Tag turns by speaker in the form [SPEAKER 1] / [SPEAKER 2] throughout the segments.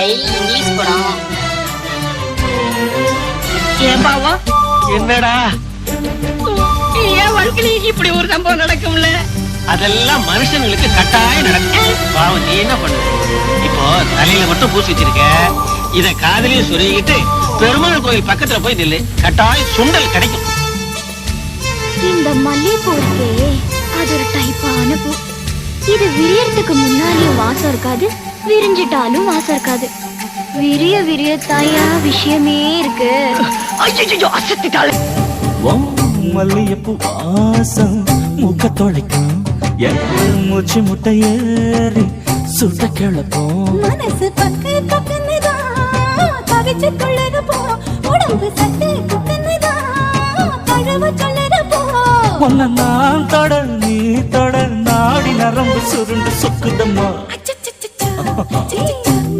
[SPEAKER 1] High English படம். ஏன் பாவா
[SPEAKER 2] என்னடா?
[SPEAKER 1] என் வாழ்க்கையில இப்படி ஒரு சம்பவம் நடக்கும்ல?
[SPEAKER 2] அதெல்லாம் மனுஷங்களுக்கு கட்டாயம் நடக்கும். பாவம் நீ என்ன பண்ணு? இப்போ தலையில மட்டும் பூசி வச்சிருக்க. இத காதலையும் சொருகிட்டு பெருமாள் கோயில் பக்கத்துல போய் நில்லு. கட்டாயம் சுண்டல் கிடைக்கும்.
[SPEAKER 3] இந்த மல்லிகைப்பூ இருக்கே. அது ஒரு டைப்பான பூ. இது விரியறதுக்கு முன்னாடியும் வாசம் இருக்காது. விரிஞ்சிட்டாலும் வாசம் இருக்காது. விரிய விரிய தாயா விஷயமே இருக்கு.
[SPEAKER 1] ஐயோ அசத்திட்டாள்.
[SPEAKER 4] மல்லியப்பூ வாசம் மூக்க தொலைக்கும். மூச்சு முட்டை ஏறி சுட்ட கிளப்போம்.
[SPEAKER 3] மனசு பக்கு பக்குன்னுதான் தவிச்சு கொள்ளது போ. உடம்பு சட்டு குக்குன்னுதான் தழுவ சொல்லது போ.
[SPEAKER 4] உன்னை நான் தொட நீ தொட நாடி நரம்பு சுருண்டு சொக்குதம்மா.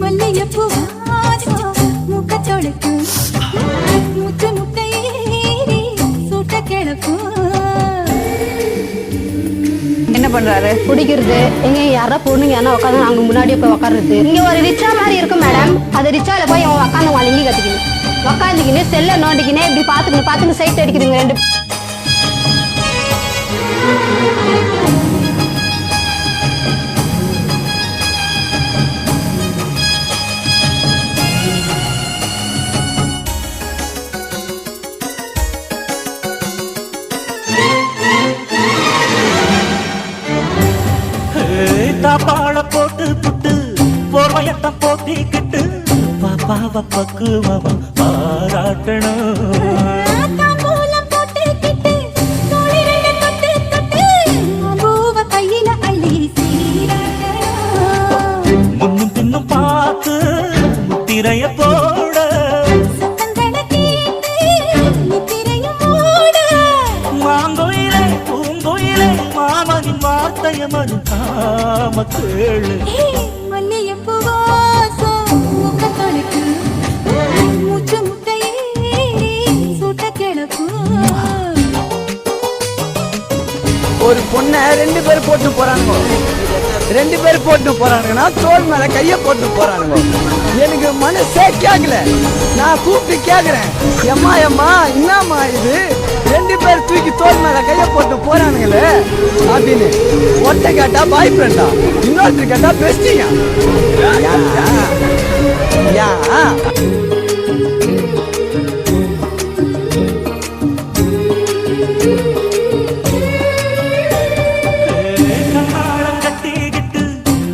[SPEAKER 3] மல்லிகைப்பூ வாசம் மூக்க தொலைக்கும் மூச்சு முட்டை சுட்ட கிளப்பும்
[SPEAKER 5] என்ன பண்றாரு? குடிக்கிறது. எங்க யாரா பொண்ணுங்க யாரா உட்காந்து அங்க முன்னாடியே போய் உட்காருறது இங்க ஒரு ரிச்சா மாதிரி இருக்கும் மேடம் அது ரிச்சால போய் அவன் உட்காந்து வழங்கி கத்துக்கணும் உட்காந்துக்கின்னு செல்ல நோண்டிக்கினே இப்படி பாத்துக்கணும் பாத்துக்கு சைட் அடிக்கிறீங்க ரெண்டு
[SPEAKER 4] தாப்பாள போட்டு புட்டு போர்வையத்தான் போட்டிக்கிட்டு பாப்பாவ பக்குவமா பாராட்டணும். மாமனின் வார்த்தைய மறுக்காம கேளு.
[SPEAKER 3] மல்லிய மல்லிகைப்பூ மூச்சு முட்டை சுட்ட
[SPEAKER 6] ஒரு பொண்ணை ரெண்டு பேர் போட்டு போறாங்க ரெண்டு பேர் போட்டு போறானுங்கன்னா தோல் மேல கைய போட்டு போறானுங்க. எனக்கு மனசே கேட்கல நான் கூப்பிட்டு கேக்குறேன். எம்மா எம்மா என்னம்மா இது? ரெண்டு பேர் தூக்கி தோல் மேல கைய போட்டு போறானுங்களே அப்படின்னு ஒட்ட கேட்டா பாய் ஃப்ரெண்டா இன்னொருத்தர் கேட்டா பெஸ்டியா யா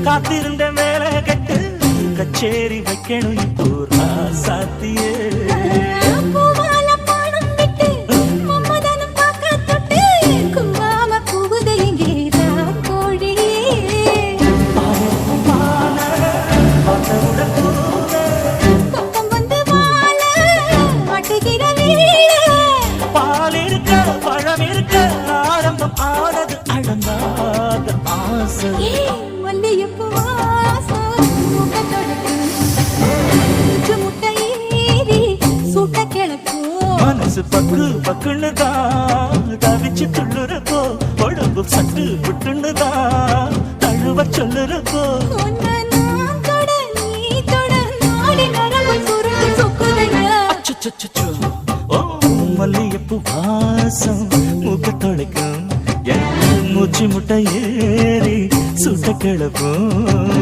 [SPEAKER 4] காத்திருந்த மேல கட்டு கச்சேரி பால் இருக்க பழம் இருக்க ஆரம்பம் ஆனது அடங்காத ஆசை.
[SPEAKER 3] கிளப்பும்.
[SPEAKER 4] மனசு பக்கு பக்குன்னு தான் தவிச்சு துள்ளுறப்போ உடம்பு சட்டு விட்டுன்னு தான் தழுவ சொல்லுறப்போ மல்லிகைப்பூ வாசம் மூக்க தொலைக்கும் என் மூச்சு முட்டை ஏறி சுட்ட கிளப்பும்